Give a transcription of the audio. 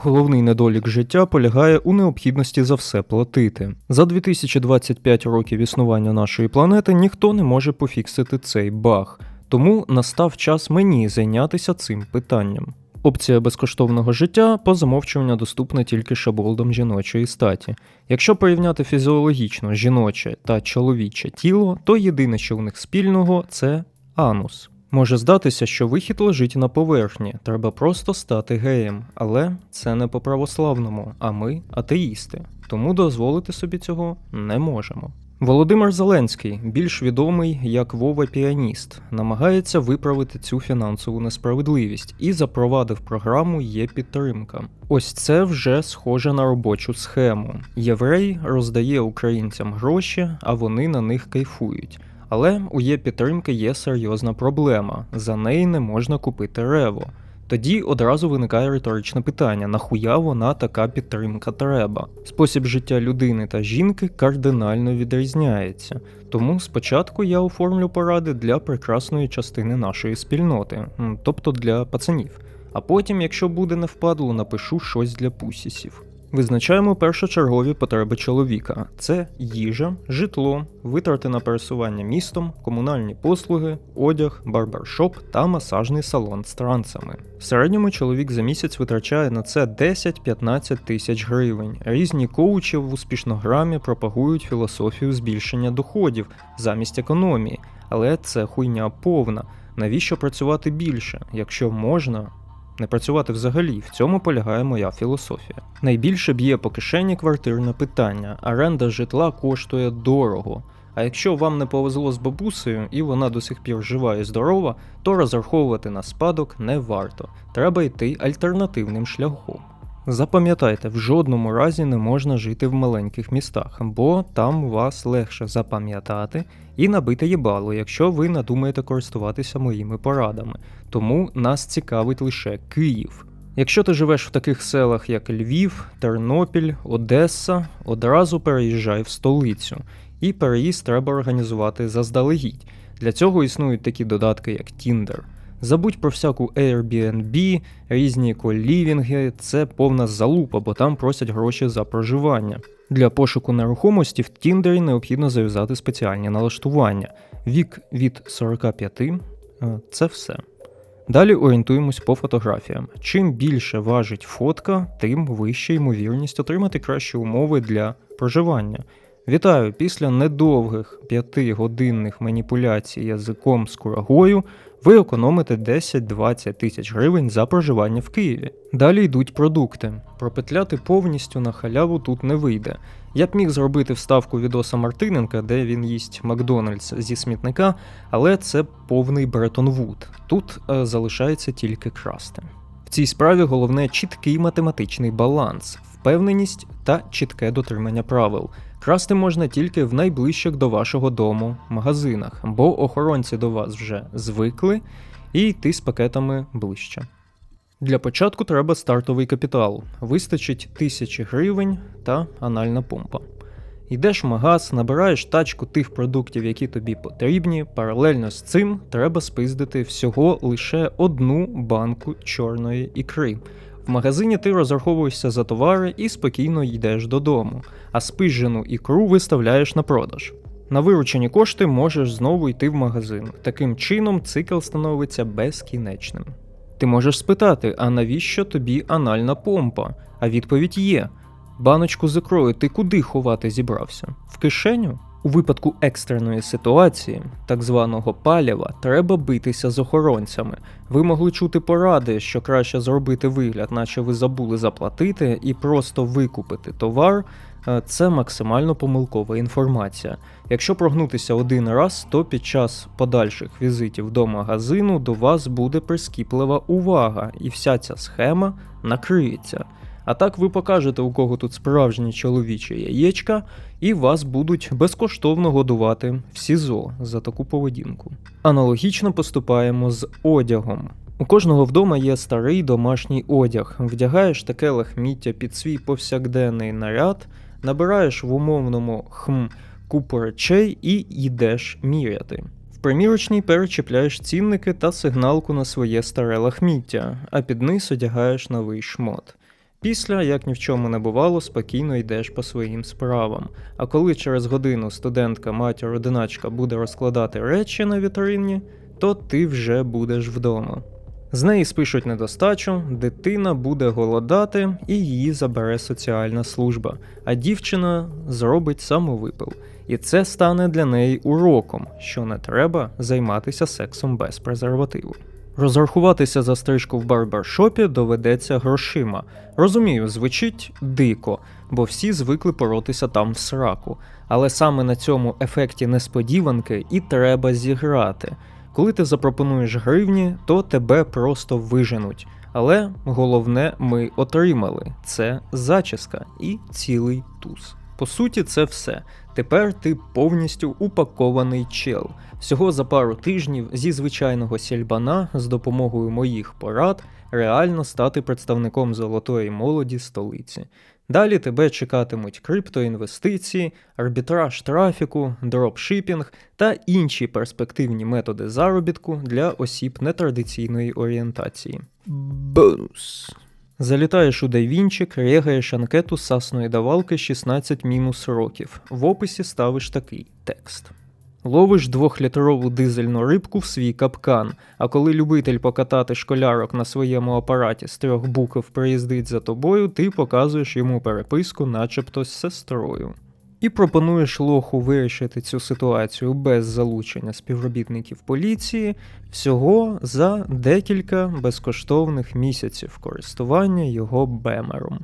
Головний недолік життя полягає у необхідності за все платити. За 2025 років існування нашої планети ніхто не може пофіксити цей баг, тому настав час мені зайнятися цим питанням. Опція безкоштовного життя по замовчуванню доступна тільки шаболдам жіночої статі. Якщо порівняти фізіологічно жіноче та чоловіче тіло, то єдине, що в них спільного, це анус. Може здатися, що вихід лежить на поверхні, треба просто стати геєм, але це не по православному, а ми атеїсти, тому дозволити собі цього не можемо. Володимир Зеленський, більш відомий як Вова Піаніст, намагається виправити цю фінансову несправедливість і запровадив програму Є підтримка. Ось це вже схоже на робочу схему. Єврей роздає українцям гроші, а вони на них кайфують. Але у є підтримки є серйозна проблема: за неї не можна купити рево. Тоді одразу виникає риторичне питання: нахуя вона така підтримка треба? Спосіб життя людини та жінки кардинально відрізняється. Тому спочатку я оформлю поради для прекрасної частини нашої спільноти, тобто для пацанів. А потім, якщо буде не впадло, напишу щось для пусісів. Визначаємо першочергові потреби чоловіка: це їжа, житло, витрати на пересування містом, комунальні послуги, одяг, барбершоп та масажний салон з трансами. В середньому чоловік за місяць витрачає на це 10-15 тисяч гривень. Різні коучі в успішнограмі пропагують філософію збільшення доходів замість економії, але це хуйня повна. Навіщо працювати більше, якщо можна не працювати взагалі. В цьому полягає моя філософія. Найбільше б'є по кишені квартирне питання. Оренда житла коштує дорого. А якщо вам не повезло з бабусею і вона до сих пір жива і здорова, то розраховувати на спадок не варто. Треба йти альтернативним шляхом. Запам'ятайте, в жодному разі не можна жити в маленьких містах, бо там вас легше запам'ятати і набити їбало, якщо ви надумаєте користуватися моїми порадами. Тому нас цікавить лише Київ. Якщо ти живеш в таких селах, як Львів, Тернопіль, Одеса, одразу переїжджай в столицю, і переїзд треба організувати заздалегідь. Для цього існують такі додатки, як Tinder. Забудь про всяку Airbnb, різні колівінги, це повна залупа, бо там просять гроші за проживання. Для пошуку нерухомості в Тіндері необхідно зав'язати спеціальні налаштування. Вік від 45 е, це все. Далі орієнтуємось по фотографіям. Чим більше важить фотка, тим вища ймовірність отримати кращі умови для проживання. Вітаю! Після недовгих п'ятигодинних маніпуляцій язиком з курагою ви економите 10-20 тисяч гривень за проживання в Києві. Далі йдуть продукти. Пропетляти повністю на халяву тут не вийде. Я б міг зробити вставку відоса Мартиненка, де він їсть Макдональдс зі смітника, але це повний Бретон Вуд. Тут е, залишається тільки красти. В цій справі головне чіткий математичний баланс, впевненість та чітке дотримання правил. Красти можна тільки в найближчих до вашого дому магазинах, бо охоронці до вас вже звикли і йти з пакетами ближче. Для початку треба стартовий капітал, вистачить тисячі гривень та анальна помпа. Йдеш в магаз, набираєш тачку тих продуктів, які тобі потрібні. Паралельно з цим треба спиздити всього лише одну банку чорної ікри. В магазині ти розраховуєшся за товари і спокійно йдеш додому, а спижену ікру виставляєш на продаж. На виручені кошти можеш знову йти в магазин. Таким чином цикл становиться безкінечним. Ти можеш спитати, а навіщо тобі анальна помпа? А відповідь є: баночку з ікрою ти куди ховати зібрався? В кишеню? У випадку екстреної ситуації, так званого паліва, треба битися з охоронцями. Ви могли чути поради, що краще зробити вигляд, наче ви забули заплатити, і просто викупити товар. Е, Це максимально помилкова інформація. Якщо прогнутися один раз, то під час подальших візитів до магазину до вас буде прискіплива увага, і вся ця схема накриється. А так ви покажете, у кого тут справжні чоловічі яєчка, і вас будуть безкоштовно годувати в СІЗО за таку поведінку. Аналогічно поступаємо з одягом. У кожного вдома є старий домашній одяг. Вдягаєш таке лахміття під свій повсякденний наряд, набираєш в умовному хм купу речей і йдеш міряти. В примірочній перечіпляєш цінники та сигналку на своє старе лахміття, а під низ одягаєш новий шмот. Після, як ні в чому не бувало, спокійно йдеш по своїм справам. А коли через годину студентка матір одиначка буде розкладати речі на вітрині, то ти вже будеш вдома. З неї спишуть недостачу, дитина буде голодати і її забере соціальна служба, а дівчина зробить самовипил. І це стане для неї уроком, що не треба займатися сексом без презервативу. Розрахуватися за стрижку в барбершопі доведеться грошима. Розумію, звучить дико, бо всі звикли поротися там в сраку. Але саме на цьому ефекті несподіванки і треба зіграти. Коли ти запропонуєш гривні, то тебе просто виженуть. Але головне ми отримали це зачіска і цілий туз. По суті, це все. Тепер ти повністю упакований чел. Всього за пару тижнів зі звичайного сільбана з допомогою моїх порад реально стати представником золотої молоді столиці. Далі тебе чекатимуть криптоінвестиції, арбітраж трафіку, дропшипінг та інші перспективні методи заробітку для осіб нетрадиційної орієнтації. Бонус. Залітаєш у дайвінчик, регаєш анкету сасної давалки 16 мінус років. В описі ставиш такий текст. Ловиш двохлітрову дизельну рибку в свій капкан, а коли любитель покатати школярок на своєму апараті з трьох букв приїздить за тобою, ти показуєш йому переписку, начебто з сестрою. І пропонуєш лоху вирішити цю ситуацію без залучення співробітників поліції всього за декілька безкоштовних місяців користування його бемером.